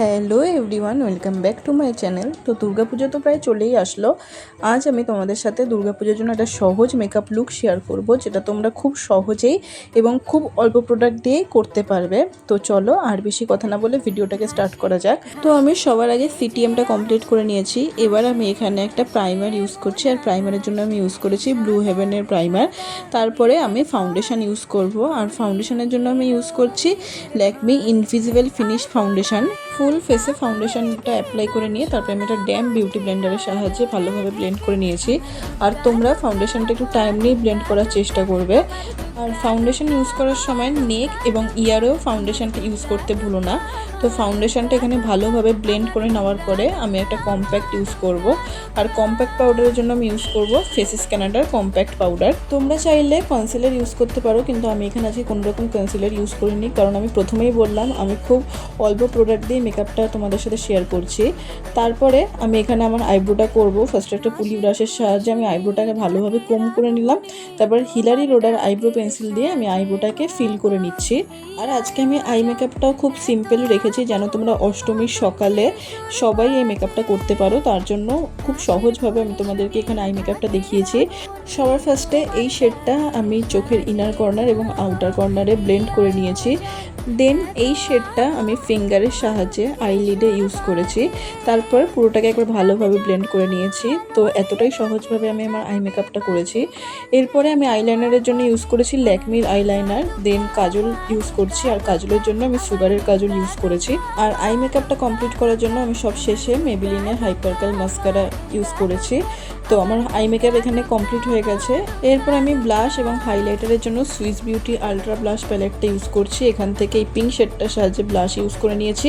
Hello everyone welcome back to my channel তো দুর্গাপুজো তো প্রায় চলেই আসলো। আজ আমি তোমাদের সাথে দুর্গাপুজোর জন্য একটা সহজ মেকআপ লুক শেয়ার করব, যেটা তোমরা খুব সহজেই এবং খুব অল্প প্রোডাক্ট দিয়েই করতে পারবে। তো চলো আর বেশি কথা না বলে ভিডিওটাকে স্টার্ট করা যাক। তো আমি সবার আগে সিটিএমটা কমপ্লিট করে নিয়েছি। এবার আমি এখানে একটা প্রাইমার ইউজ করছি, আর প্রাইমারের জন্য আমি ইউজ করেছি ব্লু হেভেনের প্রাইমার তারপরে আমি ফাউন্ডেশন ইউজ করব, আর ফাউন্ডেশনের জন্য আমি ইউজ করছি Lakme invisible finish foundation full ফেসে ফাউন্ডেশনটা অ্যাপ্লাই করে নিয়ে তারপরে আমি একটা ড্যাম বিউটি ব্লেন্ডারের সাহায্যে ভালোভাবে ব্লেন্ড করে নিয়েছি। আর তোমরা ফাউন্ডেশনটা একটু টাইম নিয়ে ব্লেন্ড করার চেষ্টা করবে। আর ফাউন্ডেশন ইউজ করার সময় নেক এবং ইয়ারেও ফাউন্ডেশনটা ইউজ করতে ভুলো না। তো ফাউন্ডেশনটা এখানে ভালোভাবে ব্লেন্ড করে নেওয়ার পরে আমি একটা কম্প্যাক্ট ইউজ করব। আর কম্প্যাক্ট পাউডারের জন্য আমি ইউজ করব ফেসিস ক্যানাডার কম্প্যাক্ট পাউডার তোমরা চাইলে কনসিলার ইউজ করতে পারো, কিন্তু আমি এখানে আজকে কোনো রকম কনসিলার ইউজ করিনি, কারণ আমি প্রথমেই বললাম, আমি খুব অল্প প্রোডাক্ট দিয়ে মেকআপটা তোমাদের সাথে শেয়ার করছি। তারপরে আমি এখানে আমার আইব্রোটা করব। ফার্স্টে একটা পুলি ব্রাশের সাহায্যে আমি আইব্রোটাকে ভালোভাবে কম করে নিলাম। তারপর হিলারি রোডার আইব্রো পেন্সিল দিয়ে আমি আইব্রোটাকে ফিল করে নিচ্ছি। আর আজকে আমি আই মেকআপটাও খুব সিম্পল রেখেছি, যেন তোমরা অষ্টমীর সকালে সবাই এই মেকআপটা করতে পারো। তার জন্য খুব সহজভাবে আমি তোমাদেরকে এখানে আই মেকআপটা দেখিয়েছি। সবার ফার্স্টে এই শেডটা আমি চোখের ইনার কর্নার এবং আউটার কর্নারে ব্লেন্ড করে নিয়েছি। দেন এই শেডটা আমি ফিঙ্গারের সাহায্যে আইলিডে ইউজ করেছি। তারপর পুরোটাকে একবার ভালোভাবে ব্লেন্ড করে নিয়েছি। তো এতটাই সহজভাবে আমি আমার আই মেকআপটা করেছি। এরপরে আমি আইলাইনারের জন্য ইউজ করেছি ল্যাকমির আইলাইনার। দেন কাজল ইউজ করছি আর কাজলের জন্য আমি সুগারের কাজল ইউজ করেছি। আর আই মেকআপটা কমপ্লিট করার জন্য আমি সব শেষে মেবিলিনের হাইপারকাল মাস্কারা ইউজ করেছি। তো আমার আই মেকআপ এখানে কমপ্লিট হয়ে গেছে। এরপর আমি ব্লাশ এবং হাইলাইটারের জন্য সুইস বিউটি আলট্রা ব্লাশ প্যালেটটা ইউজ করছি। এখান থেকে এই পিঙ্ক শেডটার সাহায্যে ব্লাশ ইউজ করে নিয়েছি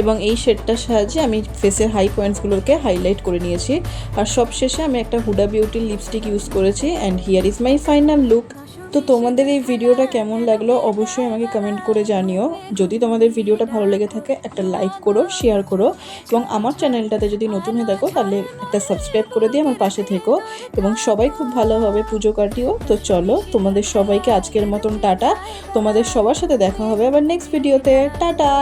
এবং এই শেডটার সাহায্যে আমি ফেসের হাই পয়েন্টসগুলোকে হাইলাইট করে নিয়েছি। আর সবশেষে আমি একটা হুডা বিউটির লিপস্টিক ইউজ করেছি and here is my final look তো তোমাদের এই ভিডিওটা কেমন লাগল অবশ্যই আমাকে কমেন্ট করে জানিও। যদি তোমাদের ভিডিওটা ভালো লেগে থাকে, একটা লাইক করো শেয়ার করো, এবং আমার চ্যানেলটাতে যদি নতুন হয়ে থাকো, তাহলে একটা সাবস্ক্রাইব করে দিয়ে আমার পাশে থেকো। এবং সবাই খুব ভালোভাবে পুজো কাটিও। তো চলো, তোমাদের সবাইকে আজকের মতন টাটা। তোমাদের সবার সাথে দেখা হবে আবার নেক্সট ভিডিওতে টাটা!